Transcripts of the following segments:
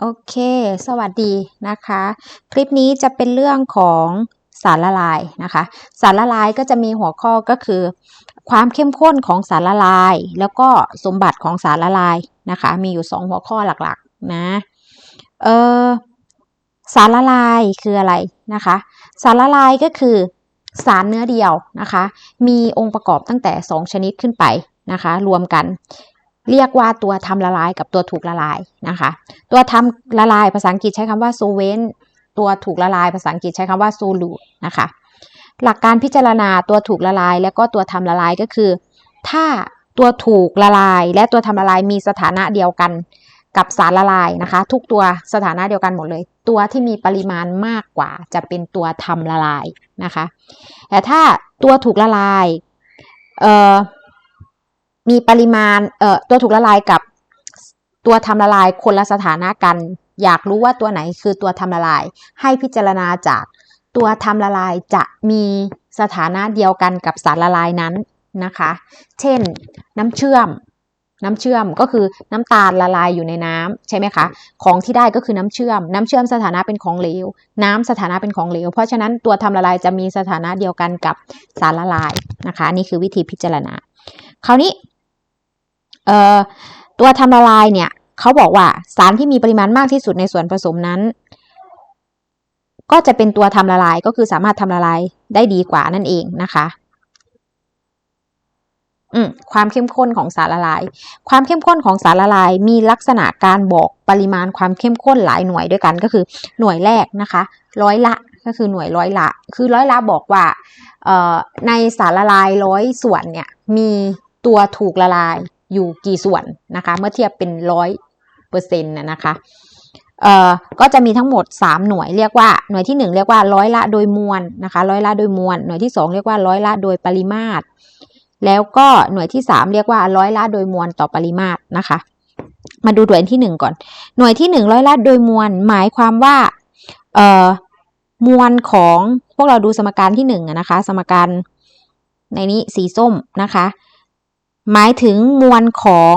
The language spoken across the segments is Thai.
โอเค สวัสดีนะคะ คลิปนี้จะเป็นเรื่องของสารละลายนะคะ สารละลายก็จะมีหัวข้อก็คือ ความเข้มข้นของสารละลาย แล้วก็สมบัติของสารละลายนะคะ มีอยู่ 2 หัวข้อหลักๆนะเออสารละลายคืออะไรนะคะ สารละลายก็คือสารเนื้อเดียวนะคะ มีองค์ประกอบตั้งแต่ 2 ชนิดขึ้นไปนะคะ รวมกัน เรียกว่าตัวทำละลายกับตัวถูกละลายนะคะ ตัวทำละลายภาษาอังกฤษใช้คำว่า solvent ตัวถูกละลายภาษาอังกฤษใช้คำว่า solute นะคะ หลักการพิจารณาตัวถูกละลาย และก็ตัวทำละลายก็คือ ถ้าตัวถูกละลาย และตัวทำละลายมีสถานะเดียวกันกับสารละลายนะคะ ทุกตัวสถานะเดียวกันหมดเลย ตัวที่มีปริมาณมากกว่าจะเป็นตัวทำละลายนะคะ แต่ถ้าตัวถูกละลายเอ่อ มีปริมาณเอ่อตัวถูกละลายกับตัวทำละลายคนละสถานะกัน อยากรู้ว่าตัวไหนคือตัวทำละลาย ให้พิจารณาจากตัวทำละลายจะมีสถานะเดียวกันกับสารละลายนั้นนะคะ เช่นน้ำเชื่อม น้ำเชื่อมก็คือน้ำตาลละลายอยู่ในน้ำใช่ไหมคะ ของที่ได้ก็คือน้ำเชื่อม น้ำเชื่อมสถานะเป็นของเหลว น้ำสถานะเป็นของเหลว เพราะฉะนั้นตัวทำละลายจะมีสถานะเดียวกันกับสารละลายนะคะนี่คือวิธีพิจารณา คราวนี้ เอ่อตัวทำละลายเนี่ยเขาบอกว่าสารที่มีปริมาณมากที่สุดในส่วนผสมนั้น ก็จะเป็นตัวทำละลายก็คือสามารถทำละลายได้ดีกว่านั่นเองนะคะอืมความเข้มข้นของสารละลาย ความเข้มข้นของสารละลาย มีลักษณะการบอกปริมาณความเข้มข้นหลายหน่วยด้วยกันก็คือหน่วยแรกนะคะ ร้อยละก็คือหน่วยร้อยละ คือร้อยละบอกว่าในสารละลายร้อยส่วนเนี่ยมีตัวถูกละลาย อยู่กี่ส่วนนะคะ เมื่อเทียบเป็นร้อยเปอร์เซ็นต์นะคะเอ่อก็จะมีทั้งหมด 3 หน่วยเรียกว่าหน่วยที่ 1 เรียกว่าร้อยละโดยมวลนะคะร้อยละโดยมวลหน่วยที่ 2 เรียกว่าร้อยละโดยปริมาตร แล้วก็หน่วยที่ 3 เรียกว่าร้อยละโดยมวลต่อปริมาตรนะคะ มาดูหน่วยที่ 1 ก่อน หน่วยที่ 1 ร้อยละโดยมวลหมายความว่าเอ่อมวลของพวกเราดูสมการที่1นะคะ สมการในนี้สีส้มนะคะ หมายถึงมวลของ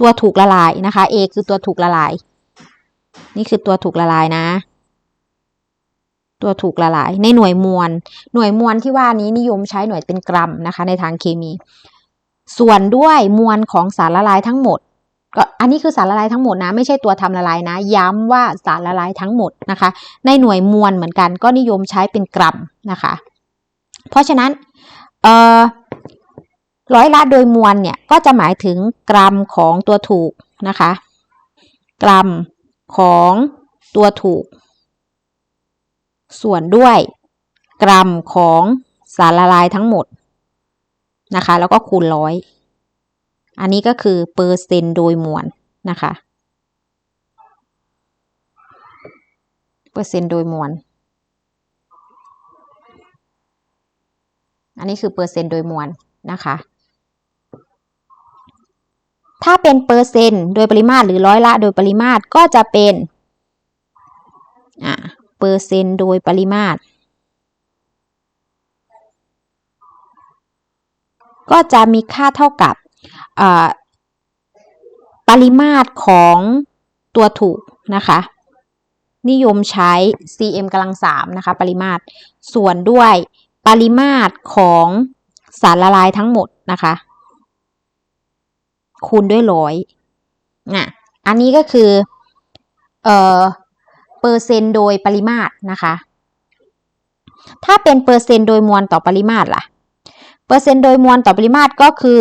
ตัวถูกละลายนะคะ A คือตัวถูกละลาย นี่คือตัวถูกละลายนะ ตัวถูกละลาย ในหน่วยมวล หน่วยมวลที่ว่านี้นิยมใช้หน่วยเป็นกรัมนะคะ ในทางเคมี ส่วนด้วยมวลของสารละลายทั้งหมดก็อันนี้คือสารละลายทั้งหมดนะไม่ใช่ตัวทำละลายนะ ย้ำว่าสารละลายทั้งหมดนะคะ ในหน่วยมวลเหมือนกันก็นิยมใช้เป็นกรัมนะคะ เพราะฉะนั้นเอ่อ ร้อยละโดยมวลเนี่ยก็จะหมายถึงกรัมของตัวถูกนะคะ กรัมของตัวถูก ส่วนด้วย กรัมของสารละลายทั้งหมดนะคะ แล้วก็คูณร้อยอันนี้ก็คือเปอร์เซนต์โดยมวลนะคะ เปอร์เซนต์โดยมวลอันนี้คือเปอร์เซนต์โดยมวลนะคะ ถ้าเป็นเปอร์เซนต์โดยปริมาตรหรือร้อยละโดยปริมาตรก็จะเป็นเปอร์เซนต์โดยปริมาตร ก็จะมีค่าเท่ากับปริมาตรของตัวถูกนะคะ นิยมใช้ cm กำลังสามนะคะ ปริมาตรส่วนด้วยปริมาตรของสารละลายทั้งหมดนะคะ คูณด้วยร้อยอะอันนี้ก็คือ เอ่อ เปอร์เซนต์โดยปริมาตรนะคะ ถ้าเป็นเปอร์เซนต์โดยมวลต่อปริมาตรล่ะ เปอร์เซนต์โดยมวลต่อปริมาตรก็คือ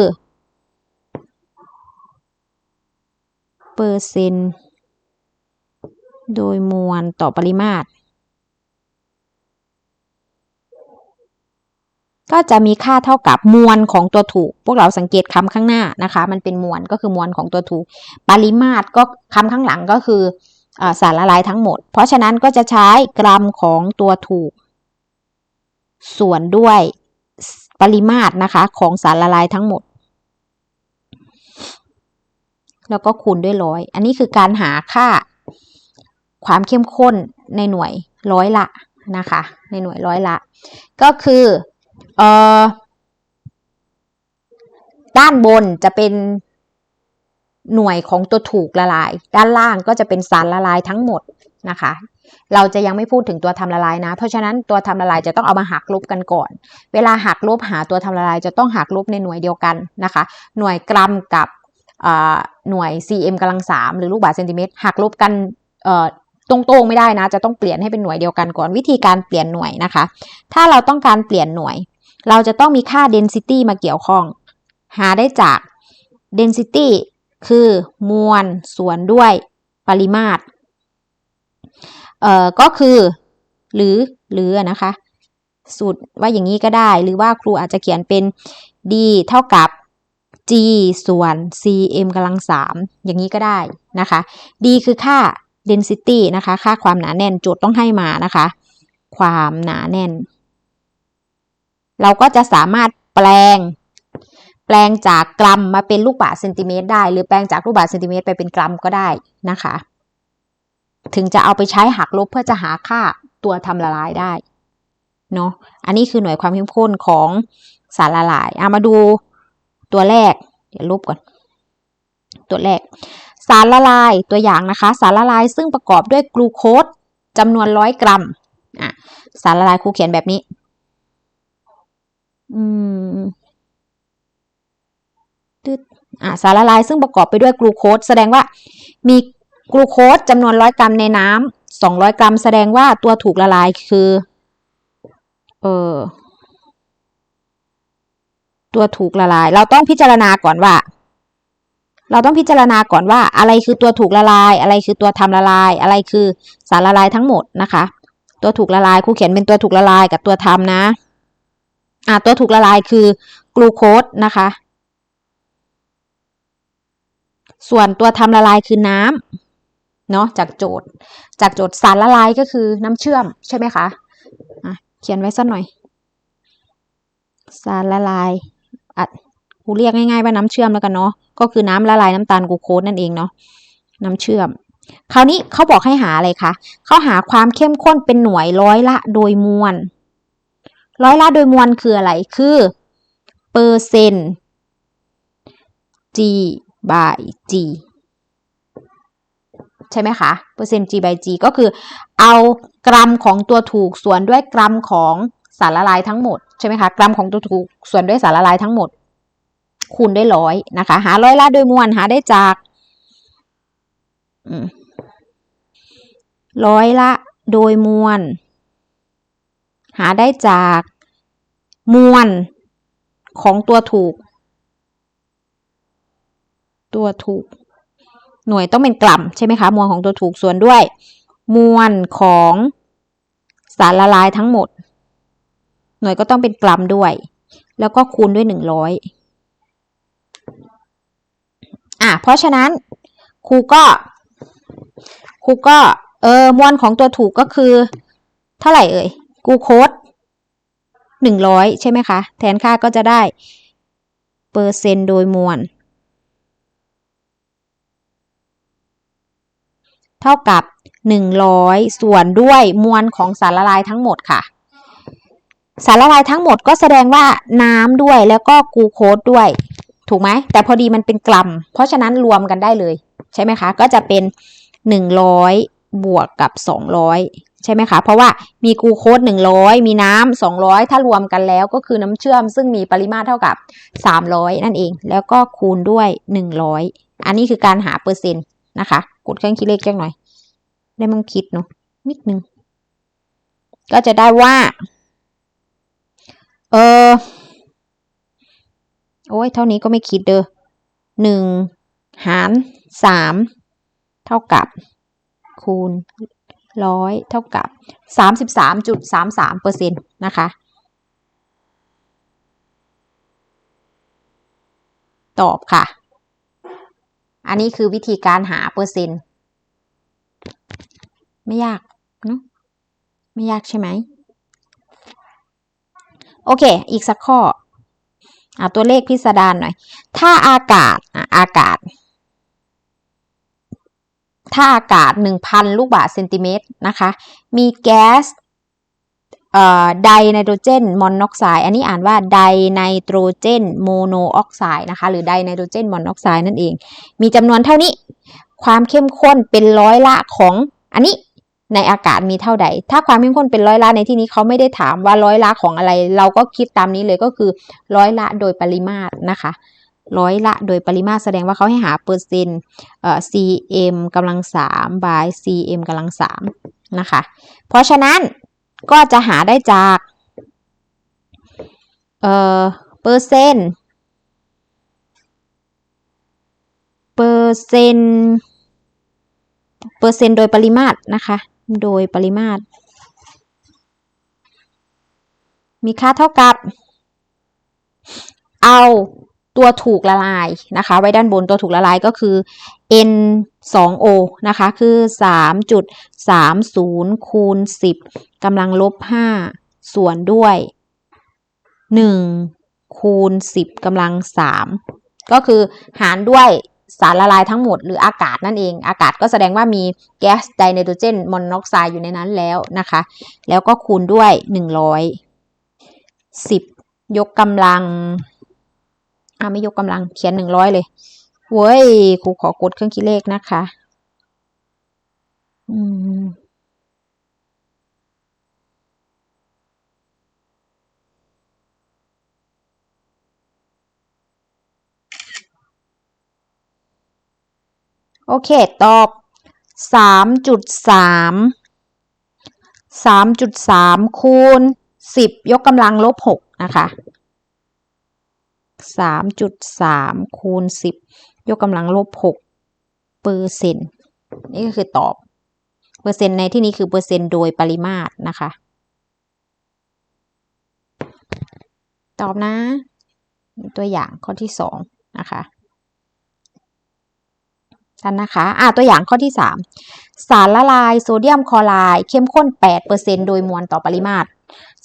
เปอร์เซนต์โดยมวลต่อปริมาตร ก็จะมีค่าเท่ากับมวลของตัวถูก พวกเราสังเกตคำข้างหน้านะคะ มันเป็นมวลก็คือมวลของตัวถูก ปริมาตรก็คำข้างหลังก็คืออสารละลายทั้งหมด เพราะฉะนั้นก็จะใช้กรัมของตัวถูก ส่วนด้วยปริมาตรนะคะของสารละลายทั้งหมด แล้วก็คูณด้วยร้อย อันนี้คือการหาค่าความเข้มข้นในหน่วยร้อยละนะคะ ในหน่วยร้อยละ ก็คือ เอ่อด้านบนจะเป็นหน่วยของตัวถูกละลาย ด้านล่างก็จะเป็นสารละลายทั้งหมดนะคะ เราจะยังไม่พูดถึงตัวทำละลายนะ เพราะฉะนั้นตัวทำละลายจะต้องเอามาหักลบกันก่อน เวลาหักลบหาตัวทำละลายจะต้องหักลบในหน่วยเดียวกันนะคะ หน่วยกรัมกับหน่วย cm กำลังสามหรือลูกบาศก์เซนติเมตรหักลบกันตรงๆไม่ได้นะ จะต้องเปลี่ยนให้เป็นหน่วยเดียวกันก่อนวิธีการเปลี่ยนหน่วยนะคะ ถ้าเราต้องการเปลี่ยนหน่วย เราจะต้องมีค่า density มาเกี่ยวข้อง หาได้จาก density คือมวลส่วนด้วยปริมาตร เอ่อ ก็คือ หรือ หรือนะคะ สูตรว่าอย่างนี้ก็ได้ หรือว่าครูอาจจะเขียนเป็น d เท่ากับ g ส่วน cm กำลังสามอย่างนี้ก็ได้นะคะ d คือค่า density นะคะ ค่าความหนาแน่น โจทย์ต้องให้มานะคะ ความหนาแน่น เราก็จะสามารถแปลง แปลงจากกรัมมาเป็นลูกบาศก์เซนติเมตรได้ หรือแปลงจากลูกบาศก์เซนติเมตรไปเป็นกรัมก็ได้นะคะ ถึงจะเอาไปใช้หักลบเพื่อจะหาค่าตัวทำละลายได้เนาะอันนี้คือหน่วยความเข้มข้นของสารละลายเอามาดูตัวแรก เดี๋ยวลบก่อน ตัวแรก สารละลายตัวอย่างนะคะ สารละลายซึ่งประกอบด้วยกลูโคสจำนวนร้อยกรัมอะสารละลายครูเขียนแบบนี้ อืมตึดอะสารละลายซึ่งประกอบไปด้วยกลูโคสแสดงว่า มีกลูโคสจำนวนร้อยกรัมในน้ำสองร้อยกรัม แสดงว่าตัวถูกละลายคือ เออตัวถูกละลาย เราต้องพิจารณาก่อนว่า เราต้องพิจารณาก่อนว่า อะไรคือตัวถูกละลาย อะไรคือตัวทำละลาย อะไรคือสารละลายทั้งหมดนะคะ ตัวถูกละลายครูเขียนเป็นตัวถูกละลายกับตัวทำนะ อ่าตัวถูกละลายคือกลูโคสนะคะ ส่วนตัวทำละลายคือน้ำเนาะจากโจทย์ จากโจทย์สารละลายก็คือน้ำเชื่อมใช่ไหมคะอะเขียนไว้สักหน่อย สารละลายอัดกูเรียกง่ายๆว่าน้ำเชื่อมแล้วกันเนาะก็คือน้ำละลายน้ำตาลกลูโคสนั่นเองเนาะน้ำเชื่อมคราวนี้เขาบอกให้หาอะไรคะเขาหาความเข้มข้นเป็นหน่วยร้อยละโดยมวล ร้อยละโดยมวลคืออะไร คือเปอร์เซนต์ g by g ใช่ไหมคะ เปอร์เซนต์ g by g ก็คือเอากรัมของตัวถูกส่วนด้วยกรัมของสารละลายทั้งหมด ใช่ไหมคะ กรัมของตัวถูกส่วนด้วยสารละลายทั้งหมด คูณด้วยร้อยนะคะ หาร้อยละโดยมวลหาได้จากร้อยละโดยมวล หาได้จากมวลของตัวถูก ตัวถูก หน่วยต้องเป็นกรัมใช่ไหมคะ มวลของตัวถูกส่วนด้วย มวลของสารละลายทั้งหมด หน่วยก็ต้องเป็นกรัมด้วย แล้วก็คูณด้วยหนึ่งร้อยอะเพราะฉะนั้นครูก็ครูก็เออมวลของตัวถูกก็คือ เท่าไหร่เอ่ย กูโคดหนึ่งร้อยใช่ไหมคะ แทนค่าก็จะได้เปอร์เซ็นต์โดยมวล เท่ากับหนึ่งร้อยส่วนด้วยมวลของสารละลายทั้งหมดค่ะ สารละลายทั้งหมดก็แสดงว่าน้ำด้วยแล้วก็กูโคดด้วย ถูกไหม แต่พอดีมันเป็นกรัม เพราะฉะนั้นรวมกันได้เลย ใช่ไหมคะ ก็จะเป็นหนึ่งร้อย บวกกับสองร้อยใช่ไหมคะ เพราะว่ามีกูโคดหนึ่งร้อยมีน้ำสองร้อยถ้ารวมกันแล้วก็คือน้ำเชื่อม ซึ่งมีปริมาตรเท่ากับสามร้อยนั่นเอง แล้วก็คูณด้วยหนึ่งร้อยอันนี้คือการหาเปอร์เซ็นต์นะคะ กดเครื่องคิดเลขแจ้งหน่อย ได้มึงคิดเนาะนิดนึง ก็จะได้ว่า เออโอ้ย เท่านี้ก็ไม่คิดเด้อหนึ่งหารสามเท่ากับ คูณร้อยเท่ากับสามสิบสามจุดสามสามเปอร์เซ็นต์นะคะ ตอบค่ะ อันนี้คือวิธีการหาเปอร์เซ็นต์ ไม่ยากเนาะไม่ยากใช่ไหม โอเค อีกสักข้ออ่าตัวเลขพิสดารหน่อย ถ้าอากาศอากาศ ถ้าอากาศ 1,000 ลูกบาศก์เซนติเมตรนะคะ มีแก๊สไดไนโตรเจนมอนอกไซด์อันนี้อ่านว่าไดไนโตรเจนโมโนออกไซด์นะคะ หรือไดไนโตรเจนมอนอกไซด์นั่นเอง มีจำนวนเท่านี้ ความเข้มข้นเป็นร้อยละของอันนี้ในอากาศมีเท่าใด ถ้าความเข้มข้นเป็นร้อยละในที่นี้เขาไม่ได้ถามว่าร้อยละของอะไร เราก็คิดตามนี้เลยก็คือร้อยละโดยปริมาตรนะคะ ร้อยละโดยปริมาตรแสดงว่าเขาให้หาเปอร์เซ็นต์ cm กำลังสาม by cm กำลังสามนะคะ เพราะฉะนั้นก็จะหาได้จากเอ่อเปอร์เซ็นต์เปอร์เซ็นต์เปอร์เซ็นต์โดยปริมาตรนะคะ โดยปริมาตร มีค่าเท่ากับ เอา ตัวถูกละลายนะคะ ไว้ด้านบนตัวถูกละลายก็คือ n 2 o นะคะ คือ 3.30 คูณ 10กำลังลบ 5 ส่วนด้วย 1 คูณ 10กำลัง 3 ก็คือหารด้วยสารละลายทั้งหมดหรืออากาศนั่นเอง อากาศก็แสดงว่ามีแก๊สไดไนโตรเจนมอนอกไซด์อยู่ในนั้นแล้วนะคะ แล้วก็คูณด้วย 100 10 ยกกำลัง อ่าไม่ยกกำลังเขียน100เลยเว้ยครูขอกดเครื่องคิดเลขนะคะ อืมโอเค ตอบสามจุดสามสามจุดสามคูณสิบยกกำลังลบหกนะคะ สามจุดสามคูณสิบยกกำลังลบหกเปอร์เซ็นต์นี่ก็คือตอบ เปอร์เซ็นต์ในที่นี้คือเปอร์เซ็นต์โดยปริมาตรนะคะ ตอบนะ ตัวอย่างข้อที่สองนะคะกันนะคะอ่าตัวอย่างข้อที่ 3 สารละลายโซเดียมคลอไรด์เข้มข้น 8%โดยมวลต่อปริมาตร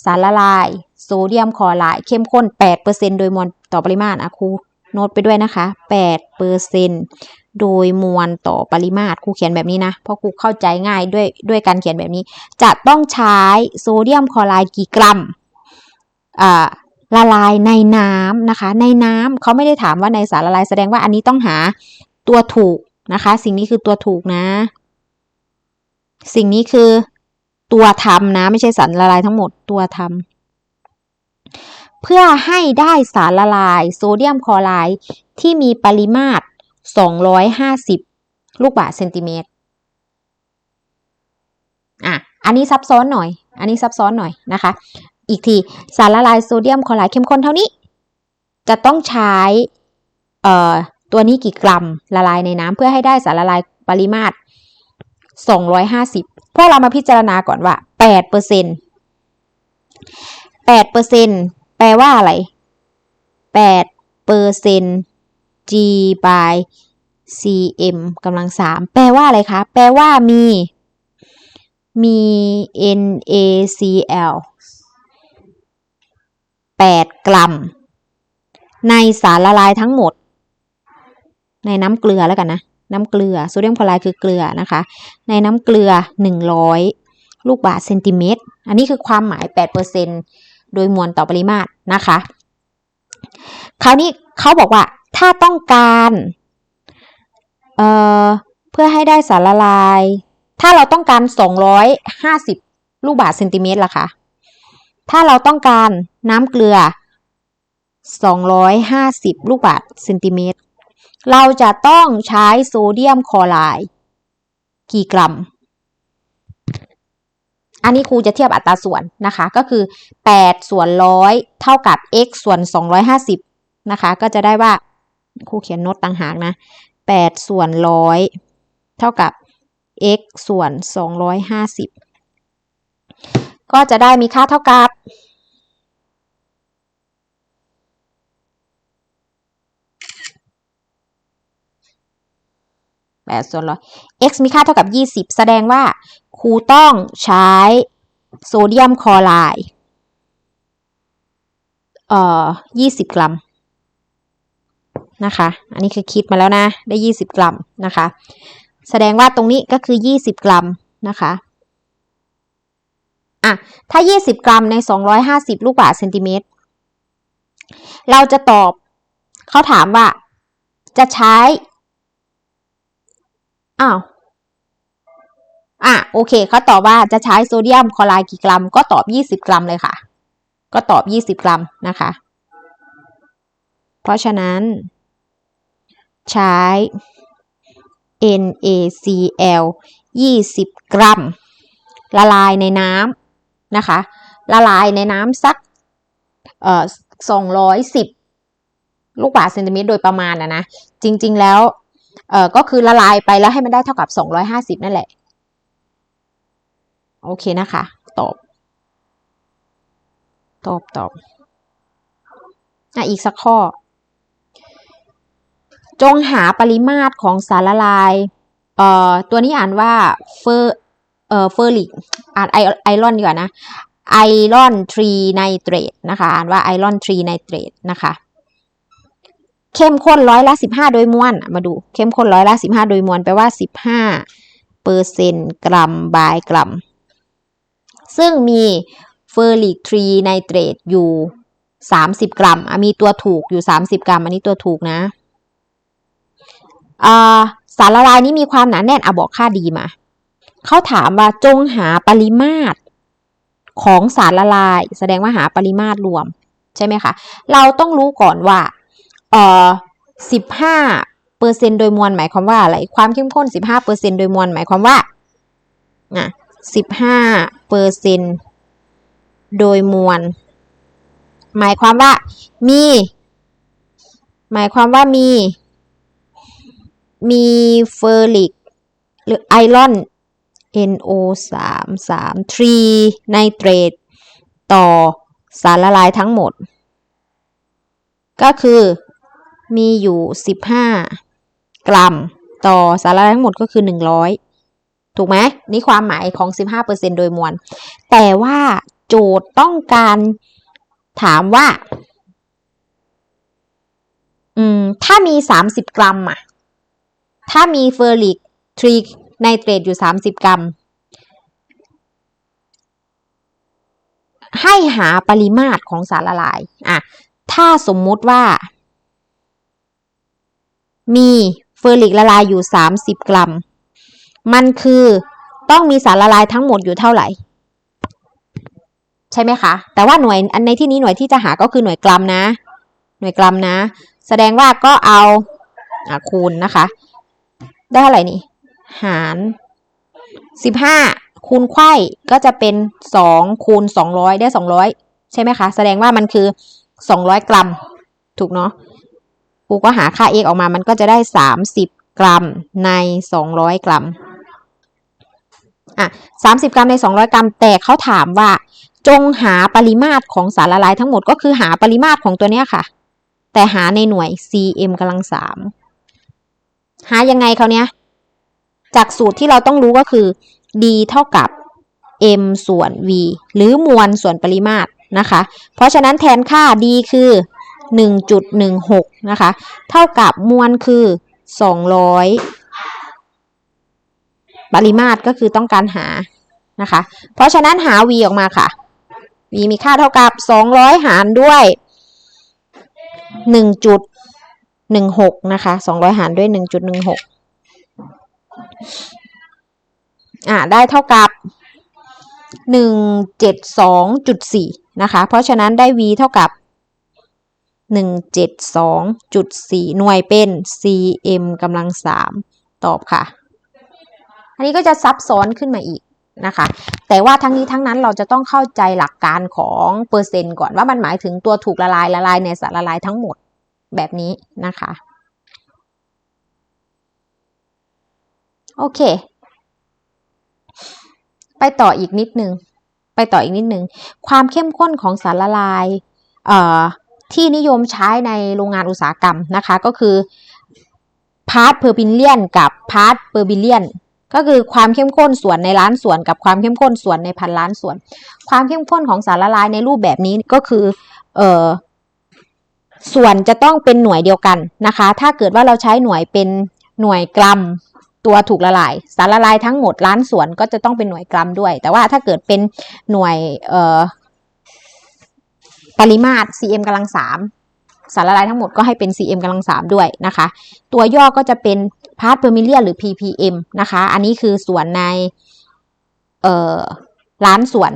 สารละลายโซเดียมคลอไรด์เข้มข้น 8%โดยมวล ต่อปริมาตรอะครูโน้ตไปด้วยนะคะ8%โดยมวลต่อปริมาตรครูเขียนแบบนี้นะ เพราะครูเข้าใจง่ายด้วยด้วยการเขียนแบบนี้ จะต้องใช้โซเดียมคลอไรด์กี่กรัมอ่าละลายในน้ำนะคะ ในน้ำเขาไม่ได้ถามว่าในสารละลายแสดงว่าอันนี้ต้องหาตัวถูกนะคะ สิ่งนี้คือตัวถูกนะ สิ่งนี้คือตัวทำนะ ไม่ใช่สารละลายทั้งหมดตัวทำ เพื่อให้ได้สารละลายโซเดียมคลอไรด์ที่มีปริมาตร 250 ลูกบาศก์เซนติเมตรอะอันนี้ซับซ้อนหน่อย อันนี้ซับซ้อนหน่อยนะคะ อีกทีสารละลายโซเดียมคลอไรด์เข้มข้นเท่านี้ จะต้องใช้เอ่อตัวนี้กี่กรัมละลายในน้ำเพื่อให้ได้สารละลายปริมาตร 250 พวกเรามาพิจารณาก่อนว่า8เปอร์เซ็นต์8เปอร์เซ็นต์แปลว่าอะไร8เปอร์เซ็นต์ g by cm กำลัง3แปลว่าอะไรคะ แปลว่ามี มี NaCl 8 กรัม ในสารละลายทั้งหมด ในน้ำเกลือแล้วกันนะ น้ำเกลือโซเดียมคลอไรด์คือเกลือนะคะ ในน้ำเกลือ 100 ลูกบาศก์เซนติเมตร อันนี้คือความหมาย8% โดยมวลต่อปริมาตรนะคะ คราวนี้เขาบอกว่าถ้าต้องการเเพื่อให้ได้สารละลาย ถ้าเราต้องการ 250 ลูกบาศก์เซนติเมตรล่ะคะ ถ้าเราต้องการน้ำเกลือ 250 ลูกบาศก์เซนติเมตร เราจะต้องใช้โซเดียมคลอไรด์กี่กรัม อันนี้ครูจะเทียบอัตราส่วนนะคะ ก็คือ 8 ส่วนร้อยเท่ากับ x ส่วน 250 นะคะ ก็จะได้ว่าครูเขียนโน้ตต่างหากนะ 8 ส่วนร้อยเท่ากับ x ส่วน 250 ก็จะได้มีค่าเท่ากับ 8 ส่วนร้อย x มีค่าเท่ากับ 20 แสดงว่า ครูต้องใช้โซเดียมคลอไรด์เอ่อ20กรัมนะคะ อันนี้คือคิดมาแล้วนะ ได้20กรัมนะคะ แสดงว่าตรงนี้ก็คือ20กรัมนะคะอะถ้า 20 กรัมใน 250 ลูกบาศก์เซนติเมตร เราจะตอบ เขาถามว่า จะใช้ อ้าว อะโอเคเขาตอบว่าจะใช้โซเดียมคลอไรด์กี่กรัม ก็ตอบ 20 กรัมเลยค่ะ ก็ตอบ 20 กรัมนะคะ เพราะฉะนั้น ใช้ NaCl 20 กรัม ละลายในน้ำนะคะ ละลายในน้ำสักเอ่อ210 ลูกบาศก์เซนติเมตรโดยประมาณนะนะ จริง ๆ แล้วเอ่อก็คือละลายไปแล้วให้มันได้เท่ากับ 250 นั่นแหละ โอเคนะคะ ตอบ ตอบตอบอะอีกสักข้อ จงหาปริมาตรของสารละลายเอ่อตัวนี้อ่านว่าเฟอร์เอ่อเฟอร์ลิกอ่านไอไอรอนดีกว่านะไอรอนทรีไนเตรตนะคะ อ่านว่าไอรอนทรีไนเตรตนะคะ เข้มข้นร้อยละสิบห้าโดยมวลมาดูเข้มข้นร้อยละสิบห้าโดยมวลแปลว่าสิบห้าเปอร์เซ็นต์กรัมบายกรัม ซึ่งมีเฟอร์ลิกทรีไนเตรตอยู่สามสิบกรัมมีตัวถูกอยู่สามสิบกรัม อันนี้ตัวถูกนะอ่าสารละลายนี้มีความหนาแน่นอะบอกค่าดีมา เขาถามว่าจงหาปริมาตรของสารละลาย แสดงว่าหาปริมาตรรวม ใช่ไหมคะ เราต้องรู้ก่อนว่าเอ่อสิบห้าเปอร์เซ็นโดยมวลหมายความว่าอะไร ความเข้มข้นสิบห้าเปอร์เซ็นโดยมวลหมายความว่าอะ สิบห้าเปอร์เซ็นโดยมวล หมายความว่ามี หมายความว่ามี มีเฟอร์ลิกหรือไอรอน NO 3 3 3ไนเตรตต่อสารละลายทั้งหมด ก็คือมีอยู่ 15 กรัม ต่อสารละลายทั้งหมดก็คือ 100 ถูกไหมนี่ความหมายของ 15%โดยมวล แต่ว่าโจทย์ต้องการถามว่า อืม ถ้ามี 30 กรัมอะถ้ามีเฟอร์ลิกทรีไนเตรตอยู่ 30 กรัม ให้หาปริมาตรของสารละลาย อะ ถ้าสมมุติว่า มีเฟอร์ลิกละลายอยู่ 30 กรัม มันคือต้องมีสารละลายทั้งหมดอยู่เท่าไหร่ ใช่ไหมคะ แต่ว่าหน่วยอันในที่นี้หน่วยที่จะหาก็คือหน่วยกรัมนะ หน่วยกรัมนะ แสดงว่าก็เอาอะคูณนะคะ ได้เท่าไหร่นี่ หารสิบห้าคูณไข่ก็จะเป็นสองคูณสองร้อยได้สองร้อยใช่ไหมคะ แสดงว่ามันคือสองร้อยกรัม ถูกเนาะครูก็หาค่า x ออกมามันก็จะได้สามสิบกรัมในสองร้อยกรัม อะสามสิบกรัมในสองร้อยกรัม แต่เขาถามว่า จงหาปริมาตรของสารละลายทั้งหมดก็คือหาปริมาตรของตัวเนี้ยค่ะ แต่หาในหน่วย cm กำลังสามหายังไงเขาเนี้ย จากสูตรที่เราต้องรู้ก็คือ d เท่ากับ m ส่วน v หรือมวลส่วนปริมาตรนะคะ เพราะฉะนั้นแทนค่า d คือ 1.16 นะคะ เท่ากับมวลคือ 200 ปริมาตรก็คือต้องการหานะคะ เพราะฉะนั้นหา v ออกมาค่ะ v มีค่าเท่ากับ 200 หารด้วย 1.16 นะคะ 200 หารด้วย 1.16 อ่าได้เท่ากับ 172.4 นะคะ เพราะฉะนั้นได้ v เท่ากับ 172.4 หน่วยเป็น cm กำลัง 3 ตอบค่ะ นนี้ก็จะซับซ้อนขึ้นมาอีกนะคะ แต่ว่าทั้งนี้ทั้งนั้นเราจะต้องเข้าใจหลักการของเปอร์เซ็นต์ก่อนว่ามันหมายถึงตัวถูกละลายละลายในสารละลายทั้งหมดแบบนี้นะคะ โอเค ไปต่ออีกนิดนึง ไปต่ออีกนิดนึง ความเข้มข้นของสารละลายเอ่อที่นิยมใช้ในโรงงานอุตสาหกรรมนะคะ ก็คือพาร์ตเพอร์บิเลียนกับพาร์ตเปอร์บิเลียน ก็คือความเข้มข้นส่วนในล้านส่วนกับความเข้มข้นส่วนในพันล้านส่วน ความเข้มข้นของสารละลายในรูปแบบนี้ก็คือเออส่วนจะต้องเป็นหน่วยเดียวกันนะคะ ถ้าเกิดว่าเราใช้หน่วยเป็นหน่วยกรัมตัวถูกละลาย สารละลายทั้งหมดล้านส่วนก็จะต้องเป็นหน่วยกรัมด้วย แต่ว่าถ้าเกิดเป็นหน่วยเออปริมาตร cm กำลังสามสารละลายทั้งหมดก็ให้เป็น cm กำลังสามด้วยนะคะ ตัวย่อก็จะเป็น part per million หรือ ppm นะคะ อันนี้คือส่วนในเอ่อล้านส่วน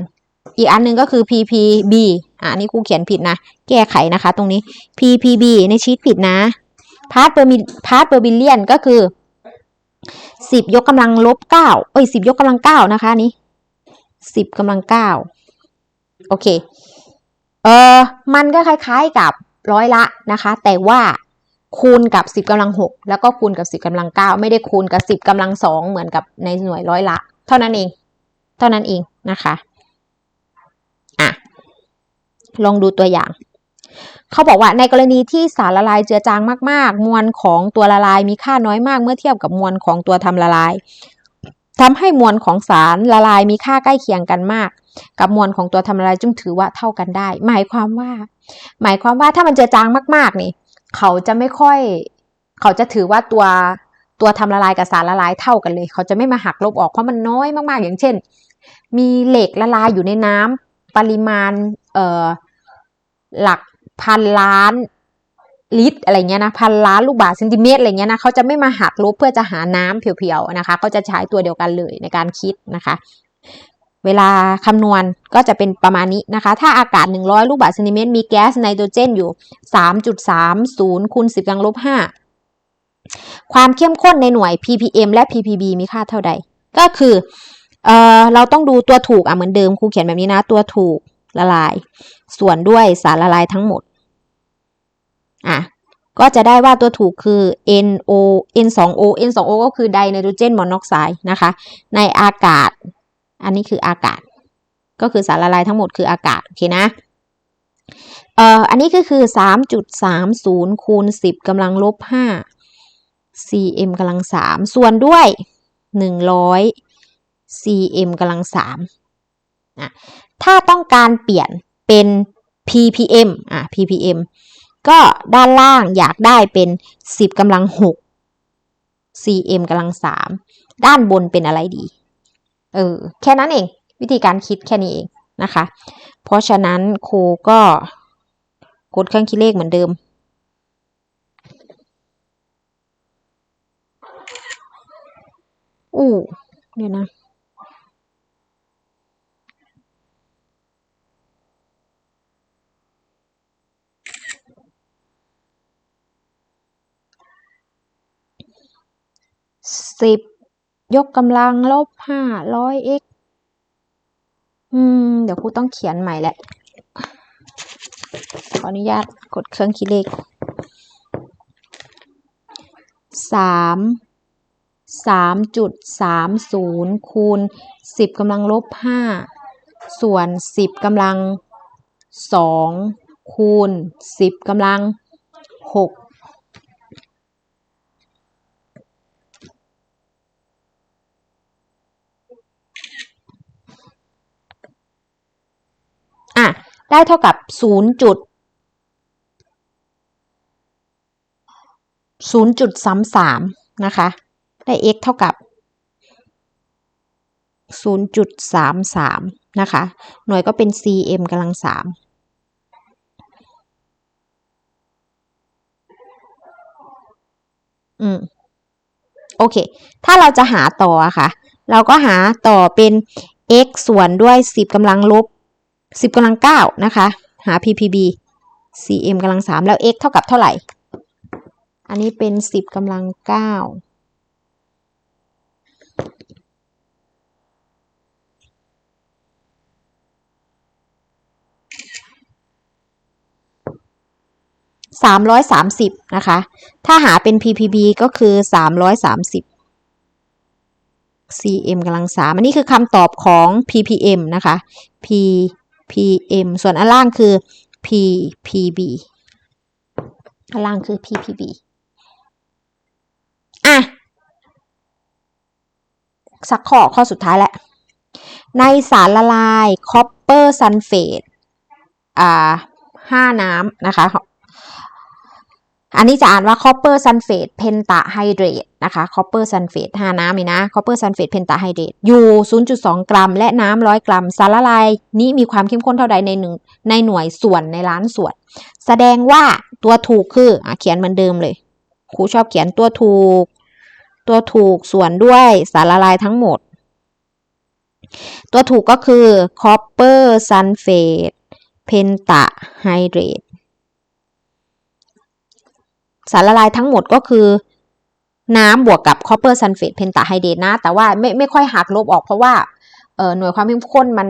อีกอันหนึงก็คือ ppb อะอันนี้ครูเขียนผิดนะ แก้ไขนะคะ ตรงนี้ ppb ในชีตผิดนะ part per mil part per billion ก็คือสิบยกกำลังลบเก้าเอ้ยสิบยกกำลังเก้านะคะนนี้สิบกำลังเก้าโอเค เออมันก็คล้ายๆกับร้อยละนะคะ แต่ว่า คูณกับสิบกำลังหกแล้วก็คูณกับสิบกำลังเก้าไม่ได้คูณกับสิบกำลังสองเหมือนกับในหน่วยร้อยละ เท่านั้นเอง เท่านั้นเองนะคะอะลองดูตัวอย่าง เขาบอกว่าในกรณีที่สารละลายเจือจางมาก ๆ มวลของตัวละลายมีค่าน้อยมากเมื่อเทียบกับมวลของตัวทำละลายทำให้มวลของสารละลายมีค่าใกล้เคียงกันมาก กับมวลของตัวทำละลายจึงถือว่าเท่ากันได้ หมายความว่า หมายความว่าถ้ามันเจือจางมาก ๆ นี่ เขาจะไม่ค่อย เขาจะถือว่าตัวตัวทำละลายกับสารละลายเท่ากันเลย เขาจะไม่มาหักลบออกเพราะมันน้อยมากๆ อย่างเช่น มีเหล็กละลายอยู่ในน้ำปริมาณเอ่อหลักพันล้านลิตรอะไรเงี้ยนะพันล้านลูกบาศก์เซนติเมตรอะไรเงี้ยนะเขาจะไม่มาหักลบเพื่อจะหาน้ำเพียวๆนะคะเขาจะใช้ตัวเดียวกันเลยในการคิดนะคะ เวลาคำนวณก็จะเป็นประมาณนี้นะคะ ถ้าอากาศ 100 ลูกบาศก์เซนติเมตร มีแก๊สไนโตรเจนอยู่ 3.30คูณ10กำลังลบ5ความเข้มข้นในหน่วย ppm และ ppb มีค่าเท่าใด ก็คือเออเราต้องดูตัวถูกอะเหมือนเดิมครูเขียนแบบนี้นะ ตัวถูกละลาย ส่วนด้วยสารละลายทั้งหมดอะก็จะได้ว่าตัวถูกคือ NO N2O N2O ก็คือไดไนโตรเจนมอนอกไซด์นะคะ ในอากาศ อันนี้คืออากาศ ก็คือสารละลายทั้งหมดคืออากาศ โอเคนะ เอ่อ อันนี้ก็คือ 3.30 คูณ 10กำลังลบ 5 cm กำลัง 3 ส่วนด้วย 100 cm กำลัง3อะถ้าต้องการเปลี่ยนเป็น ppm อะ ppm ก็ด้านล่างอยากได้เป็น 10กำลัง 6 cm กำลัง 3 ด้านบนเป็นอะไรดี เออแค่นั้นเอง วิธีการคิดแค่นี้เองนะคะ เพราะฉะนั้นครูก็กดเครื่องคิดเลขเหมือนเดิม อู้เดี๋ยวนะสิบ ยกกำลังลบห้าร้อย x อืม เดี๋ยวครูต้องเขียนใหม่แหละ ขออนุญาตกดเครื่องคิดเลขสามสามจุดสามศูนย์คูณสิบกำลังลบห้าส่วนสิบกำลังสองคูณสิบกำลังหก อะ ได้เท่ากับศูนย์จุดศูนย์จุดสามสามนะคะ ได้ x เท่ากับศูนย์จุดสามสามนะคะ หน่วยก็เป็น cm กำลังสามอืม โอเค ถ้าเราจะหาต่อค่ะ เราก็หาต่อเป็น x ส่วนด้วย 10กำลังลบ 10กำลัง9นะคะ หา ppb cm กำลัง3แล้ว x เท่ากับเท่าไหร่ อันนี้เป็น 10กำลัง9สามร้อยสามสิบนะคะ ถ้าหาเป็น ppb ก็คือสามร้อยสามสิบ cm กำลังสามอันนี้คือคำตอบของ ppm นะคะ p pm ส่วนอันล่างคือ ppb อันล่างคือ ppb อะ สักข้อข้อสุดท้ายแหละ ในสารละลายคอปเปอร์ซัลเฟตอ่าห้าน้ำนะคะ อันนี้จะอ่านว่า copper sulfate pentahydrate นะคะ copper sulfate หาน้ำนี่นะ copper sulfate pentahydrate อยู่ 0.2 กรัม และน้ำ 100 กรัม สารละลายนี้มีความเข้มข้นเท่าใดในหนึ่งในหน่วยส่วนในล้านส่วน แสดงว่าตัวถูกคืออเขียนเหมือนเดิมเลย ครูชอบเขียนตัวถูก ตัวถูกส่วนด้วยสารละลายทั้งหมด ตัวถูกก็คือ copper sulfate pentahydrate สารละลายทั้งหมดก็คือ น้ำบวกกับ copper sulfate pentahydrate นะ แต่ว่าไม่ไม่ค่อยหักลบออกเพราะว่าเออหน่วยความเข้มข้นมัน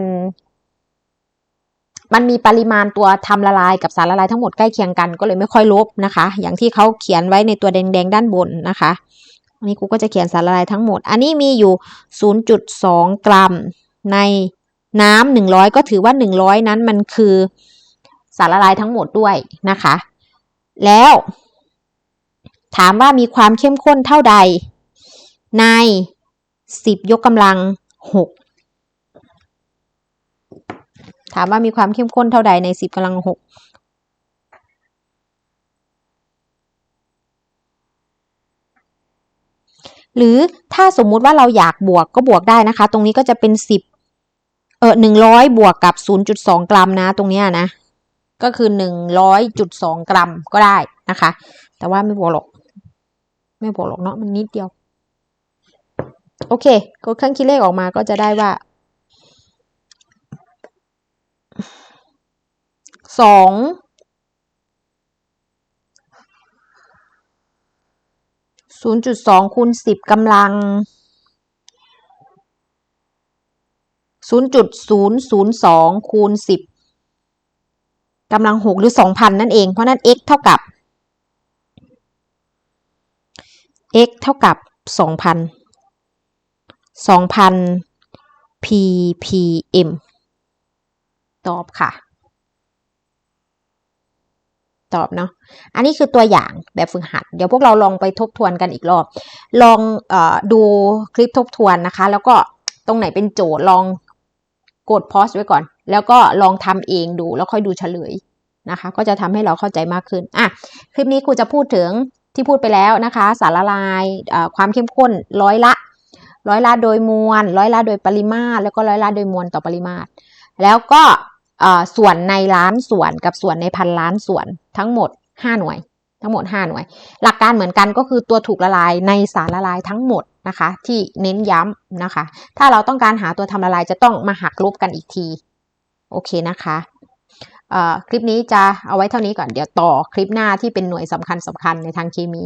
มันมีปริมาณตัวทำละลายกับสารละลายทั้งหมดใกล้เคียงกันก็เลยไม่ค่อยลบนะคะ อย่างที่เขาเขียนไว้ในตัวแดงๆด้านบนนะคะอันนี้กูก็จะเขียนสารละลายทั้งหมด อันนี้มีอยู่ 0.2 กรัม ในน้ำ100 ก็ถือว่า 100 นั้นมันคือสารละลายทั้งหมดด้วยนะคะ แล้ว ถามว่ามีความเข้มข้นเท่าใด ใน 10 ยกกำลัง 6 ถามว่ามีความเข้มข้นเท่าใดใน 10กำลัง 6หรือถ้าสมมุติว่าเราอยากบวกก็บวกได้นะคะ ตรงนี้ก็จะเป็น 10 เออ100บวกกับ 0.2 กรัมนะ ตรงนี้นะ ก็คือ 100.2 กรัมก็ได้นะคะ แต่ว่าไม่บวกหรอก ไม่บวกหรอกเนาะมันนิดเดียว โอเค กดเครื่องคิดเลขออกมาก็จะได้ว่าสองศูนย์จุดสองคูณสิบกำลังศูนย์จุดศูนย์ศูนย์สองคูณสิบกำลังหกหรือสองพันนั่นเอง เพราะนั้น x เท่ากับ x เท่ากับสองพันสองพัน ppm ตอบค่ะ ตอบเนาะ อันนี้คือตัวอย่างแบบฝึกหัด เดี๋ยวพวกเราลองไปทบทวนกันอีกรอบ ลองอดูคลิปทบทวนนะคะ แล้วก็ตรงไหนเป็นโจทย์ลองกดพอสไว้ก่อน แล้วก็ลองทำเองดูแล้วค่อยดูเฉลยนะคะ ก็จะทำให้เราเข้าใจมากขึ้น อะ คลิปนี้ครูจะพูดถึง ที่พูดไปแล้วนะคะ สารละลายความเข้มข้นร้อยละ ร้อยละโดยมวลร้อยละโดยปริมาตร แล้วก็ร้อยละโดยมวลต่อปริมาตร แล้วก็ส่วนในล้านส่วนกับส่วนในพันล้านส่วนทั้งหมด 5 หน่วย ทั้งหมด 5 หน่วย หลักการเหมือนกันก็คือตัวถูกละลายในสารละลายทั้งหมดนะคะ ที่เน้นย้ำนะคะ ถ้าเราต้องการหาตัวทำละลายจะต้องมาหักลบกันอีกที โอเคนะคะ คลิปนี้จะเอาไว้เท่านี้ก่อนเดี๋ยวต่อคลิปหน้าที่เป็นหน่วยสำคัญสำคัญในทางเคมี